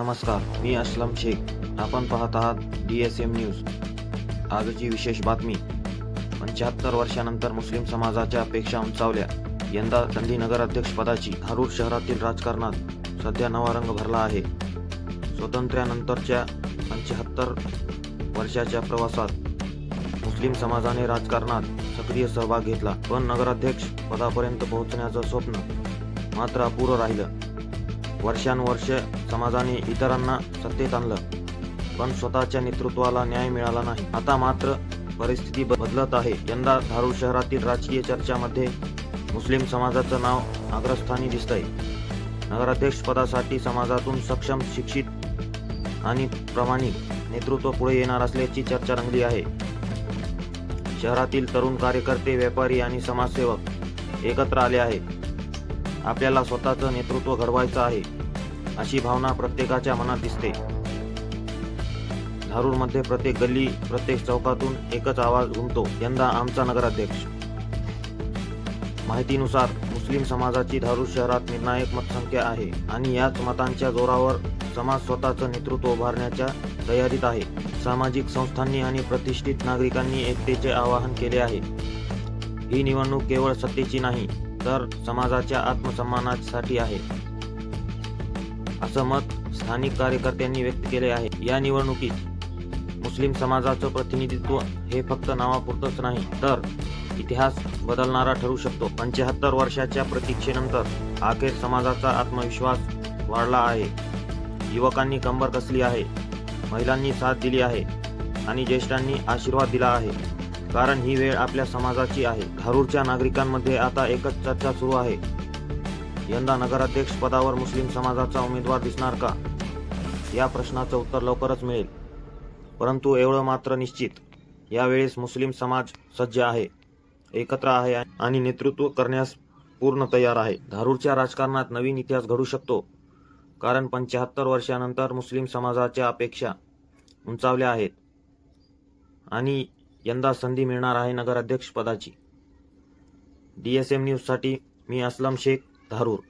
नमस्कार मी असलम शेख. आपण पाहत आहात डी एस एम न्यूज आजची विशेष बातमी. पंच्याहत्तर वर्षानंतर मुस्लिम समाजाच्या अपेक्षा उंचावल्या. यंदा संधी नगराध्यक्षपदाची धारूर शहरातील राजकारणात सध्या नवा रंग भरला आहे. स्वातंत्र्यानंतरच्या पंच्याहत्तर वर्षाच्या प्रवासात मुस्लिम समाजाने राजकारणात सक्रिय सहभाग घेतला पण नगराध्यक्ष पदापर्यंत पोहोचण्याचं स्वप्न मात्र अपुरं राहिलं. वर्षानुवर्ष समाजाने इतरांना सत्तेत आणलं. पण स्वतःच्या नेतृत्वाला न्याय मिळाला नाही. आता मात्र परिस्थिती बदलत आहे. यंदा धारूर शहरातील राजकीय चर्चामध्ये मुस्लिम समाजाचं नाव अग्रस्थानी दिसतंय. नगराध्यक्ष पदासाठी समाजातून सक्षम शिक्षित आणि प्रामाणिक नेतृत्व पुढे येणार असल्याची चर्चा रंगली आहे. शहरातील तरुण कार्यकर्ते व्यापारी आणि समाजसेवक एकत्र आले आहेत. आपल्याला स्वतःचं नेतृत्व घडवायचं आहे. अशी भावना प्रत्येकाच्या मनात दिसते. धारूरमध्ये प्रत्येक गल्ली प्रत्येक चौकातून एकच आवाज घुमतो यंदा आमचा नगराध्यक्ष. माहितीनुसार मुस्लिम समाजाची धारूर शहरात निर्णायक मतसंख्या आहे आणि याच मतांच्या जोरावर समाज स्वतःचं नेतृत्व उभारण्याच्या तयारीत आहे. सामाजिक संस्थांनी आणि प्रतिष्ठित नागरिकांनी एकतेचे आवाहन केले आहे. ही निवडणूक केवळ सत्तेची नाही तर समाजाच्या आत्मसन्मानासाठी आहे. असं मत स्थानिक कार्यकर्त्यांनी व्यक्त केले आहे. या निवडणुकीत मुस्लिम समाजाचं प्रतिनिधित्व हे फक्त नावापुरतंच नाही तर इतिहास बदलणारा ठरू शकतो. पंच्याहत्तर वर्षाच्या प्रतीक्षेनंतर अखेर समाजाचा आत्मविश्वास वाढला आहे. युवकांनी कंबर कसली आहे? महिलांनी साथ दिली आहे आणि ज्येष्ठांनी आशीर्वाद दिला आहे. कारण ही वेळ आपल्या समाजाची आहे. धारूरच्या नागरिकांमध्ये आता एकच चर्चा सुरू आहे. यंदा नगराध्यक्ष पदावर मुस्लिम समाजाचा उमेदवार दिसणार का? या प्रश्नाचं उत्तर लवकरच मिळेल. परंतु एवढं मात्र निश्चित. यावेळेस मुस्लिम समाज सज्ज आहे एकत्र आहे आणि नेतृत्व करण्यास पूर्ण तयार आहे. धारूरच्या राजकारणात नवीन इतिहास घडू शकतो कारण पंच्याहत्तर वर्षानंतर मुस्लिम समाजाच्या अपेक्षा उंचावल्या आहेत आणि यंदा संधी मिळणार आहे नगराध्यक्ष पदाची. डी एस एम न्यूजसाठी मी असलम शेख. धारूर